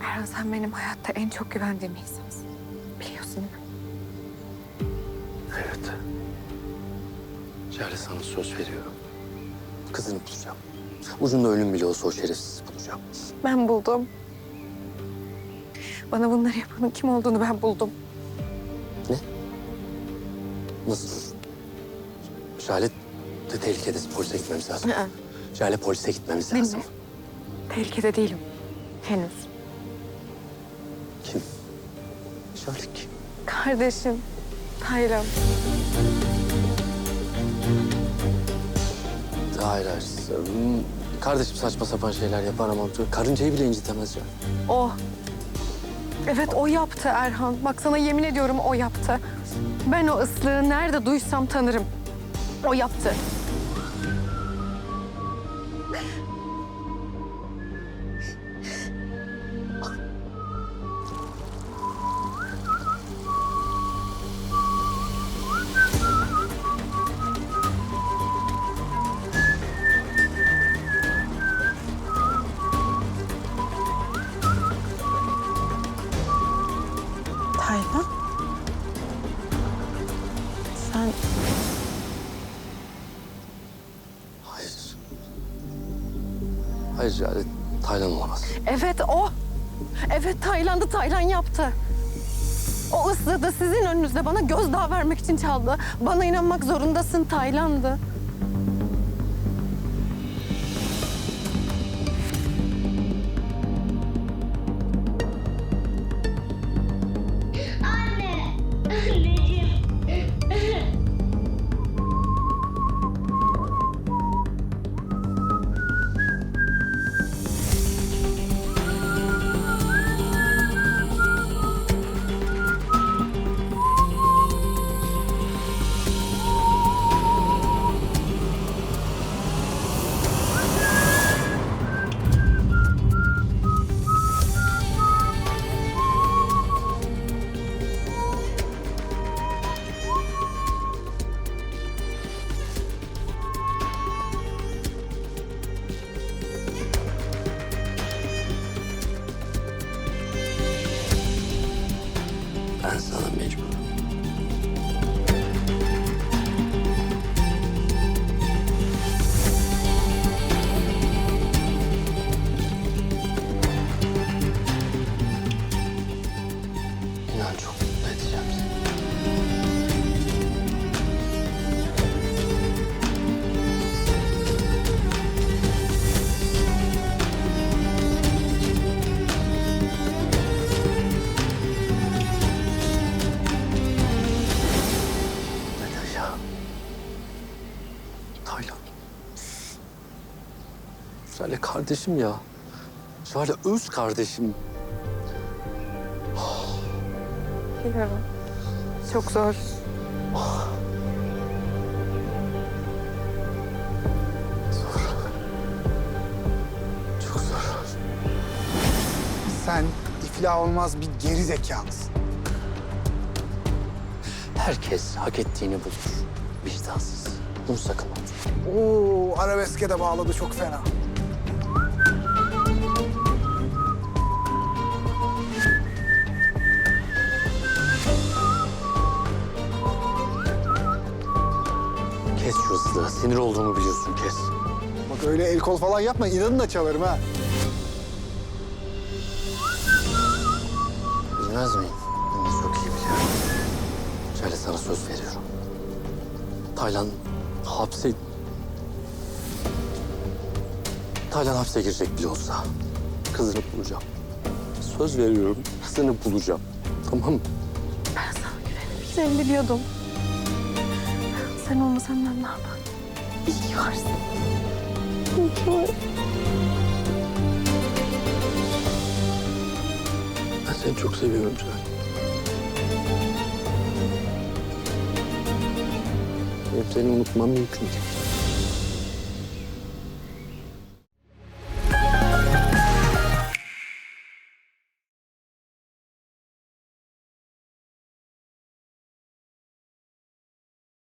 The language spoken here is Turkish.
Erhan sen benim hayatta en çok güvendiğim insansın. Biliyorsun değil mi? Evet. Şöyle sana söz veriyorum. Kızını bulacağım. Ucunda ölüm bile olsa o şerefsizi bulacağım. Ben buldum. Bana bunları yapanın kim olduğunu ben buldum. Nasıl? Şale de tehlikede polise gitmemiz lazım. Hı. Polise gitmemiz lazım. Dinle. Tehlikede değilim. Henüz. Kim? Kardeşim. Taylan. Hayır hayır. Kardeşim saçma sapan şeyler yapar ama karıncayı bile incitemez ya. O. Evet o yaptı Erhan. Bak sana yemin ediyorum o yaptı. Ben o ıslığı nerede duysam tanırım. O yaptı. Hayır Şale Taylan olamaz. Evet o. Evet Tayland'ı Taylan yaptı. O ıslığı da sizin önünüzde bana gözdağı vermek için çaldı. Bana inanmak zorundasın Tayland'ı. Ben sana mecburum. Taylan. Şöyle kardeşim ya. Şöyle öz kardeşim. Biliyorum. Çok zor. Zor. Çok zor. Sen iflah olmaz bir geri zekalısın. Herkes hak ettiğini bulur. Vicdansız. Bunu sakın. Oo, arabeske de bağladı çok fena. Kes şu ıslığı. Sinir olduğumu biliyorsun kes. Bak öyle el kol falan yapma, inadını da çalarım ha. Bilmez miyim? Ben de çok iyi biliyorum. Şöyle sana söz veriyorum. Taylan hapse... Taylan hapse girecek bile olsa kızını bulacağım. Söz veriyorum kızını bulacağım. Tamam mı? Ben sana güvenebileceğimi biliyordum. Sen olmasan ben ne yapardım? İyi ki varsın. İyi ki varsın. Ben seni çok seviyorum Şahin. Seni unutmam mümkün değil.